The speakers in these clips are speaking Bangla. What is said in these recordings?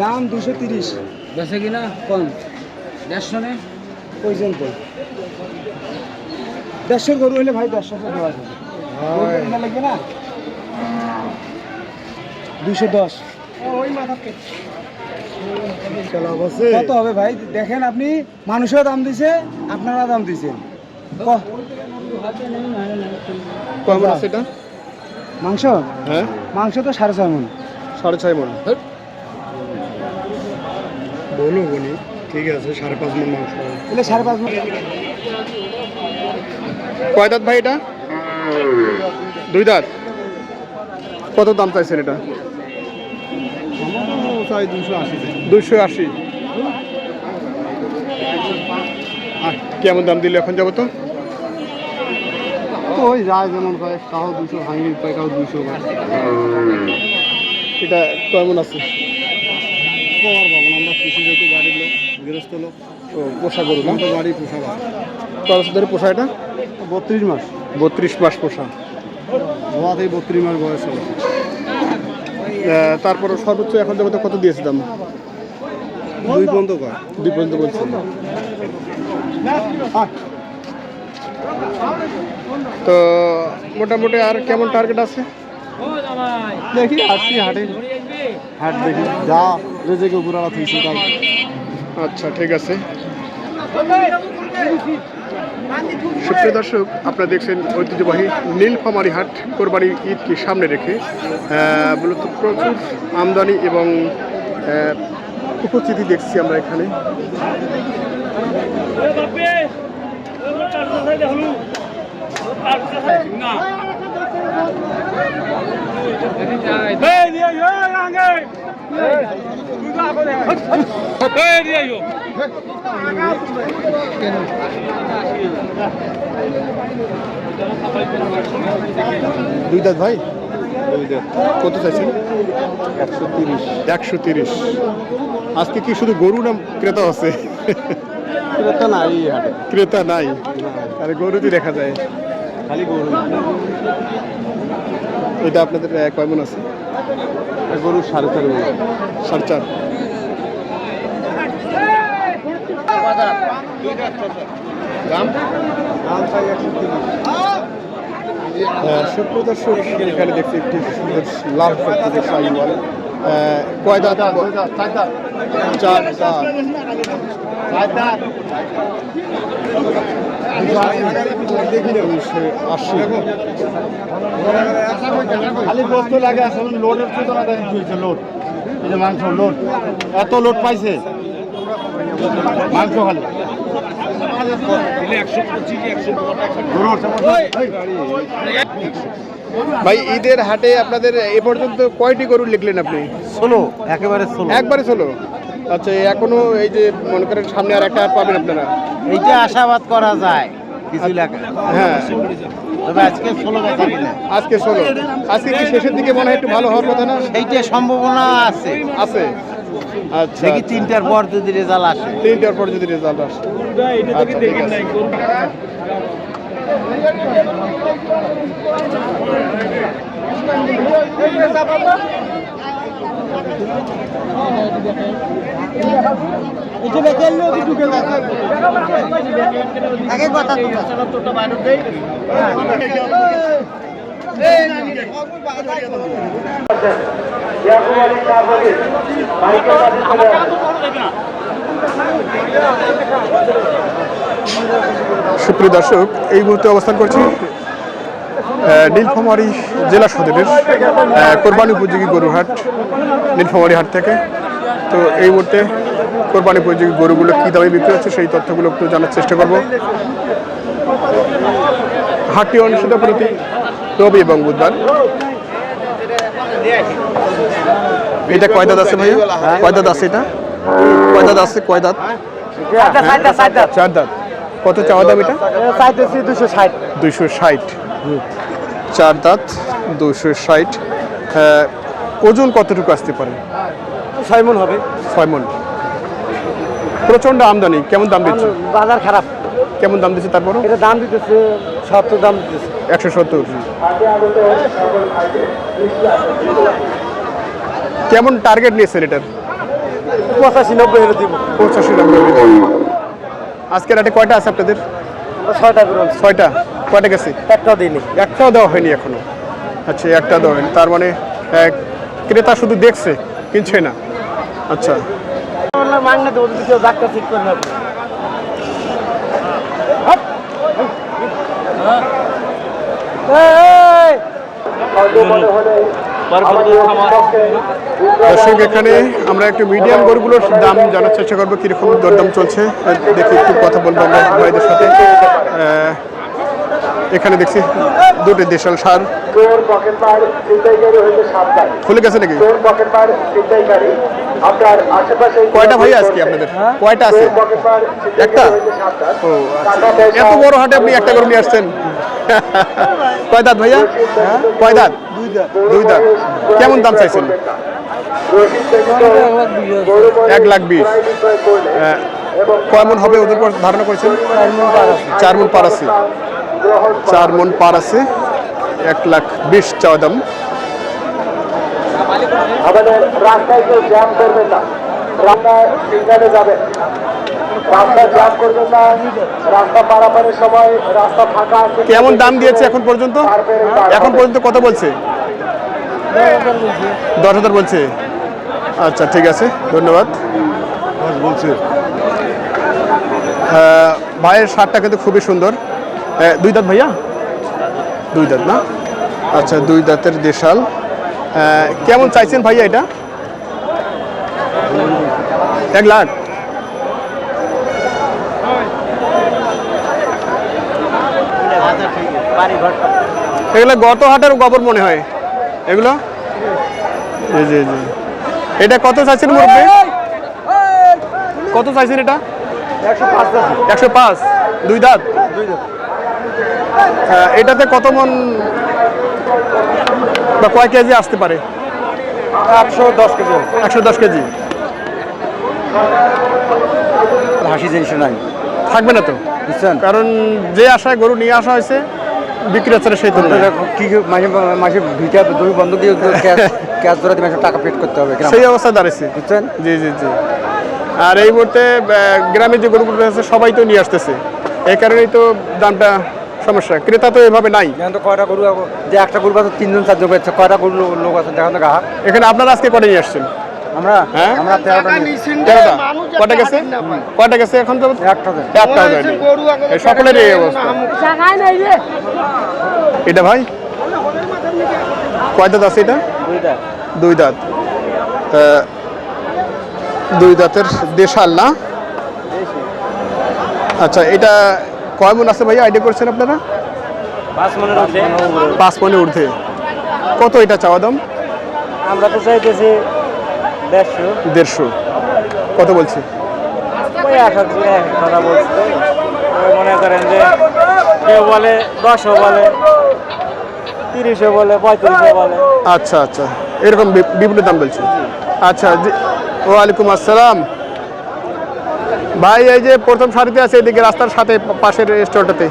দাম দুশো তিরিশ। বেছে কিনা? কম। দেড়শো নে? পর্যন্ত দেড়শোর গরু হলে ভাই দেড়শো দেওয়া যাবে। লাগবে না? দুশো দশ। কত হবে ভাই? দেখেন আপনি মানুষও দাম দিছে আপনারা দাম দিছেন মাংস? হ্যাঁ। মাংস তো সাড়ে ছয় মন। সাড়ে ছয় মন। বলো বলি ঠিক আছে সাড়ে পাঁচ মন মাংস। এলে সাড়ে পাঁচ মন কয় দাঁত ভাই এটা? দুই দাঁত। কত দাম চাইছেন এটা? দুশো আশি। কেমন দাম দিলে এখন যাব তো? ওই যায় যেমন ভাই কাউ দুশো ভাঙি পায় কাউ দুশো পায়। এটা কেমন আছে? কৃষি যেহেতু গাড়ির লোক গৃহস্থ লোক। ও পোষা গরু না? তো গাড়ি পোষা কত ধরে পোষা এটা? বত্রিশ মাস। বত্রিশ মাস পোষা। বত্রিশ মাস বয়স তারপরে সর্বোচ্চ এখন যাব তো কত দিয়েছে দাম? দুই পর্যন্ত কর দুই পর্যন্ত বলছেন তো মোটামুটি আর কেমন টার্গেট আছে? দেখি আসছি হাটে। হাট দেখি। যা রেজেকে বুড়ারা থইছে তাই। আচ্ছা ঠিক আছে। সুপ্রিয় দর্শক আপনারা দেখছেন ঐতিহ্যবাহী নীলফামারী হাট কোরবানির ঈদকে সামনে রেখে। মূলত প্রচুর আমদানি এবং উপস্থিতি দেখছি আমরা এখানে। দুই দাঁত ভাই? কত চাইছেন? একশো তিরিশ। একশো তিরিশ আজকে কি শুধু গরু না ক্রেতা আছে? ক্রেতা নাই ক্রেতা নাই। আরে গরুটি দেখা যায়। খালি গরু এটা আপনাদের কয় মন আছে? গরু সাড়ে চার মন। সাড়ে চার। এখানে দেখছি একটি সুন্দর লাল প্রকৃতির শাহিওয়াল আহ, কয় দাঁত। চার দাঁত। খালি বস্তু লাগে আসলে লোডের চেতনা দেয় হয়েছে? লোড। এই যে মাংস লোড। এত লোড পাইছে? মাংস খালি। ভাই ঈদের হাটে আপনাদের এ পর্যন্ত কয়টি গরু লিখলেন আপনি? ষোলো। একেবারে ষোলো। একবারে ষোলো? আচ্ছা এখনও এই যে মনে করেন সামনে আর একটা পাবেন আপনারা? এইটা আশাবাদ করা যায় কিছু লাগে হ্যাঁ। তবে আজকে ষোলো আজকে ষোলো। আজকে কি শেষের দিকে মনে হয় একটু ভালো হওয়ার কথা না? এইটা সম্ভাবনা আছে। আছে। আচ্ছা দেখি তিনটার পর যদি রেজাল্ট আসে। তিনটার পর যদি রেজাল্ট আসে। আচ্ছা, সুপ্রিয় দর্শক এই মুহূর্তে অবস্থান করছি নীলফামারী জেলা সদরের কোরবানি উপযোগী গরুহাট নীলফামারী হাট থেকে। তো এই মুহূর্তে কোরবানি উপযোগী গরুগুলো কী দামে বিক্রি হচ্ছে সেই তথ্যগুলো একটু জানার চেষ্টা করব। হাটটি অনুষ্ঠিত প্রতি রবি এবং বুধবার। এটা কয় দাঁত আছে ভাইয়া? কয় দাঁত আছে এটা? কয় দাঁত আছে? কয় দাঁত? চার দাঁত। কত চাওয়া দাম এটা? দুশো ষাট। দুশো ষাট। চার দাঁত দুশো ষাট। ওজন কতটুকু আসতে পারে? ছয় মন হবে। ছয় মন। প্রচণ্ড আমদানি কেমন দাম দিচ্ছে? বাজার খারাপ। কেমন দাম দিচ্ছে তারপরও? এটা দাম দিতেছে সত্তর দাম দিতেছে। একশো সত্তর। কেমন টার্গেট নিয়েছেন এটার? পঁচাশি নব্বই হলে দিব। পঁচাশি নব্বই আজকে রাতে কয়টা আছে আপনাদের? ছয়টা ছয়টা। কয়টা গেছে? একটাও দিইনি একটাও দেওয়া হয়নি এখনও। আচ্ছা একটা দেওয়া হয়নি। তার মানে ক্রেতা শুধু দেখছে কিনছে না। আচ্ছা। দর্শক এখানে আমরা একটু মিডিয়াম গরুগুলোর দাম জানার চেষ্টা করব কীরকম দরদাম চলছে। দেখি একটু কথা বলব আমরা ভাইদের সাথে। এখানে দেখছি দুটি দেশাল সার। খুলে গেছে নাকি? কয়টা ভাই আজকে আপনাদের? কয়টা আছে? একটা? ও আচ্ছা। এত বড় হাটে আপনি একটা গরু নিয়ে আসছেন। কয় দাঁত ভাইয়া? কয় দাঁত? দুই দাঁত। কেমন দাম চাইছেন? এক লাখ বিশ। ক্রয় বিক্রয় করলে আহ, এবং কয় মন হবে ওদের পর ধারণা করেছেন? চার মন পার আছে। চার মন পার আছে এক লাখ বিশ চাওয়া দাম। আমাদের রাস্তায় কেউ জ্যাম করবেন না। রাস্তায় সিগনালে যাবেন রাস্তা জ্যাম করবেন না। রাস্তা পারাপারের সময় রাস্তা ফাঁকা আছে। কেমন দাম দিয়েছে এখন পর্যন্ত? এখন পর্যন্ত কত বলছে? দশ হাজার বলছে। আচ্ছা ঠিক আছে। ধন্যবাদ। বলছে। ভাইয়ের শার্টটা কিন্তু খুবই সুন্দর। দুই দাঁত ভাইয়া? দুই দাঁত না? আচ্ছা দুই দাঁতের দেশাল। কেমন চাইছেন ভাইয়া এটা? এক লাখ। এগুলো গত হাটের গোবর মনে হয়। এগুলো? জি জি জি এটা কত চাইছেন মুরব্বী? কত চাইছেন এটা? একশো পাঁচ দুই দাঁত? হ্যাঁ, এটাতে কত মন বা কয় কেজি আসতে পারে? একশো দশ কেজি একশো দশ কেজি। হাসি জিনিস নাই। থাকবে না তো? বুঝছেন? কারণ যে আশায় গরু নিয়ে আসা হয়েছে বিক্রি হচ্ছে না সেই তুলনায়। কি মাসে মাসে ভিটা দুই বন্ধ দিয়ে ক্যাশ ক্যাশ ধরে টাকা পেড করতে হবে সেই অবস্থা দাঁড়িয়েছে বুঝছেন? জি জি জি। আর এই মুহূর্তে গ্রামে যে গরুগুলো আছে সবাই তো নিয়ে আসতেছে। এই কারণেই তো দামটা সমস্যা। ক্রেতা তো এভাবে নাই। এখন তো কয়টা গরু যে একটা গরু আছে তিনজন চারজন আছে কয়টা গরু লোক আছে? দেখেন তো গাহা এখানে আপনারা আজকে কটা নিয়ে আসছেন? আমরা? হ্যাঁ? আমরা তেরোটা তেরোটা? কটা গেছে? কটা গেছে এখন তো? একটা হয়নি। এই অবস্থা। এটা ভাই? কয় দাঁত আছে এটা? দুই দাঁত। তা, দুই দাঁতের দেশাল না আচ্ছা এটা কয় মন আছে ভাইয়া? আইডিয়া করছেন আপনারা? পাঁচ মনে ঊর্ধ্বে। কত এটা চাওয়া দাম? আমরা তো চাইতেছি দেড়শো। দেড়শো। কত বলছি? কথা বলছে। মনে করেন যে কেউ বলে দশও বলে তিরিশও বলে পঁয়ত্রিশও বলে। আচ্ছা আচ্ছা। এরকম বিভিন্ন দাম বলছে। আচ্ছা ওয়ালাইকুম আসসালাম। ভাই এই যে প্রথম সারিতে আছে এদিকে রাস্তার সাথে পাশের স্টোরটাতে।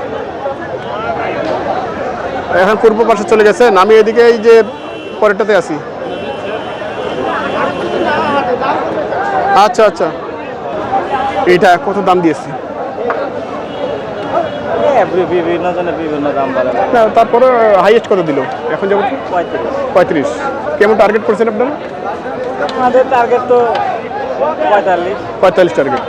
এখন পূর্ব পাশে চলে গেছেন আমি এদিকে এই যে পরেরটাতে আছি। আচ্ছা আচ্ছা। এইটা কত দাম দিয়েছি? না তারপরে হাইয়েস্ট কত দিল? এখন পঁয়ত্রিশ। পঁয়ত্রিশ। কেমন টার্গেট করছেন আপনারা? আমাদের টার্গেট তো পঁয়তাল্লিশ পঁয়তাল্লিশ টার্গেট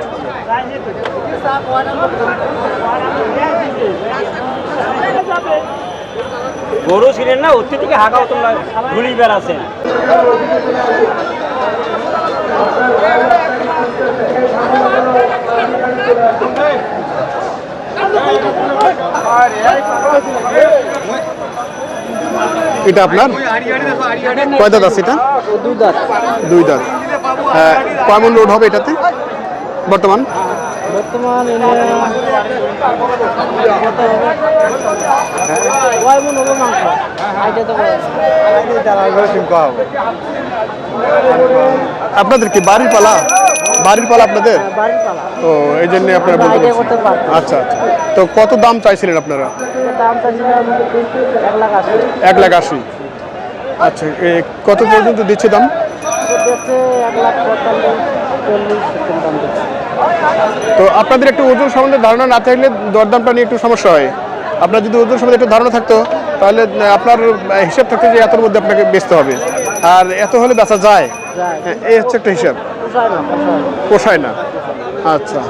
গরু ছিলেন না উত্তর থেকে হাঁকা হতো না ঘুরি বেড়াচ্ছে এটা আপনার? কয় দাঁত আছে এটা? দুই দাঁত। দুই দাঁত আহ, কয় মন লোড হবে এটাতে? বর্তমান? মন আপনাদের কি বাড়ির পালা? বাড়ির পালা আপনাদের? বাড়ির ও এই জন্য আপনারা বলতে। আচ্ছা আচ্ছা। তো কত দাম চাইছিলেন আপনারা? এক লাখ আশি। আচ্ছা কত পর্যন্ত দিচ্ছে দাম? তো আপনাদের একটু ওজন সম্বন্ধে ধারণা না থাকলে দরদামটা নিয়ে একটু সমস্যা হয়। আপনার যদি ওজন সম্বন্ধে একটু ধারণা থাকতো তাহলে আপনার হিসাব থাকতো যে এতর মধ্যে আপনাকে বেচতে হবে। আর এত হলে বেচা যায়। হ্যাঁ, এই হচ্ছে একটা হিসাব। পোষায় না আচ্ছা।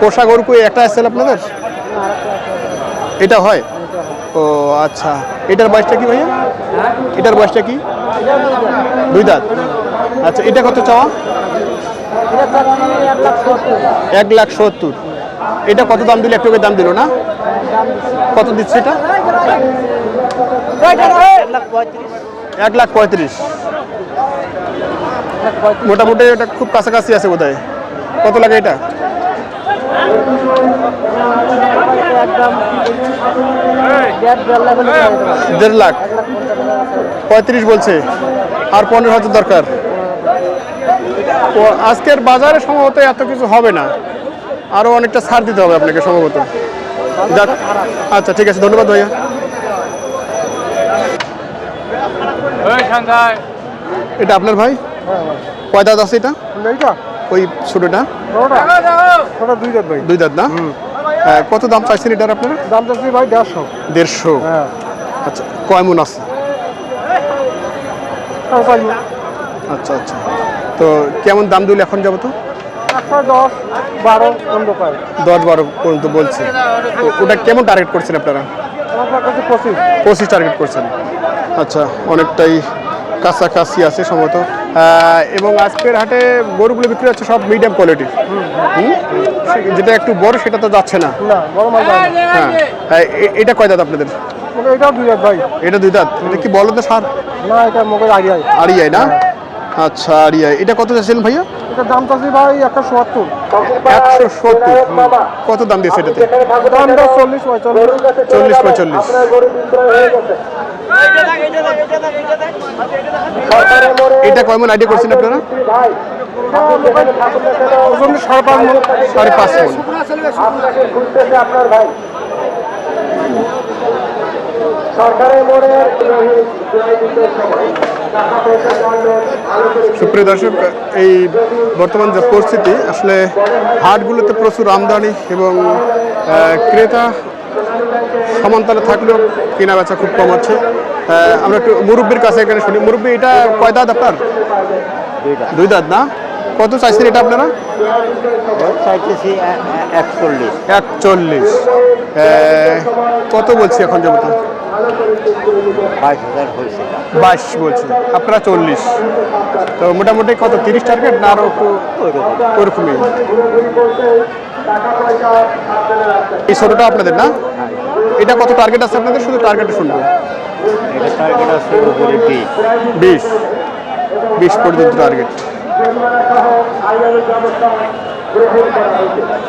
পোষা গরু একটা আসছিল আপনাদের? এটা হয়? ও আচ্ছা। এটার বয়সটা কি ভাইয়া? এটার বয়সটা কি? দুই দাঁত। আচ্ছা এটা কত চাওয়া? এক লাখ সত্তর। এটা কত দাম দিলে? একটু দাম দিল না? কত দিচ্ছে এটা? এক লাখ পঁয়ত্রিশ। মোটামুটি এটা খুব কাছাকাছি আছে বোধহয়। কত লাগে এটা একদম দেড় দেড় লাখ হলে দিয়ে দিতে পারব। দেড় লাখ এক লাখ পঞ্চাশ হাজার লাখ। পঁয়ত্রিশ বলছে। আর পনেরো হাজার দরকার। ও আজকের বাজারে সম্ভবত এত কিছু হবে না। আরও অনেকটা ছাড় দিতে হবে আপনাকে সম্ভবত। আচ্ছা ঠিক আছে ধন্যবাদ ভাইয়া। এটা আপনার ভাই? কয় দাঁত আছে এটা? ওই ছোটোটা? দুই দাঁত ভাই। দুই দাঁত না? কত দাম চাইছেন এটার আপনারা? দাম চাচ্ছি ভাই দেড়শো। দেড়শো? হ্যাঁ। আচ্ছা কয় মন আছে? আচ্ছা আচ্ছা। তো কেমন দাম দিলে এখন যাব তো? দশ বারো পর্যন্ত বলছে। তো ওটা কেমন টার্গেট করছেন আপনারা? পঁচিশ। টার্গেট করছেন। আচ্ছা অনেকটাই কাছাকাছি আছে সম্ভবত। এবং আজকের হাটে গরুগুলো বিক্রি হচ্ছে সব মিডিয়াম কোয়ালিটির যেটা একটু বড় সেটা তো যাচ্ছে না। না বড় মাল হ্যাঁ। এটা কয় দাঁত আপনাদের? এটা দুই দাঁত ভাই। এটা দুই দাঁত? এটা কি বলো তো সার? না এটা মুখের আড়িয়াই। আড়িয়াই না? আচ্ছা আড়িয়াই এটা কত চাচ্ছেন ভাইয়া? এটার দাম চাচ্ছি ভাই একশো সত্তর। একশো সত্তর? কত দাম দিয়েছে এটাতে? চল্লিশ পঁয়তাল্লিশ। চল্লিশ পঁয়তাল্লিশ। হয়ে এটা কেমন আইডিয়া করছেন আপনারা? সাড়ে পাঁচ। সাড়ে পাঁচ মন। আপনার ভাই। সরকারের মোড়ে সুপ্রিয় দর্শক, এই বর্তমান যে পরিস্থিতি, আসলে হাটগুলোতে প্রচুর আমদানি এবং ক্রেতা সমান্তরে থাকলেও কেনা বেচা খুব কম হচ্ছে আমরা একটু মুরব্বীর কাছে এখানে শুনি। মুরব্বী, এটা কয় দাঁত আপনার? দুই দাঁত না? কত চাইছেন এটা আপনারা? চাইতেছি একচল্লিশ। একচল্লিশ। কত বলছি এখন যাব বাইশ বাইশ বলছি। আপনারা চল্লিশ। তো মোটামুটি কত তিরিশ টার্গেট না আরও একটু? ওরকমই এই ছোটোটা আপনাদের না? এটা কত টার্গেট আছে আপনাদের? শুধু টার্গেট শুনব টার্গেট আছে বিশ। বিশ। পর্যন্ত টার্গেট আইনের ব্যবস্থা গ্রহণ করা হয়েছে।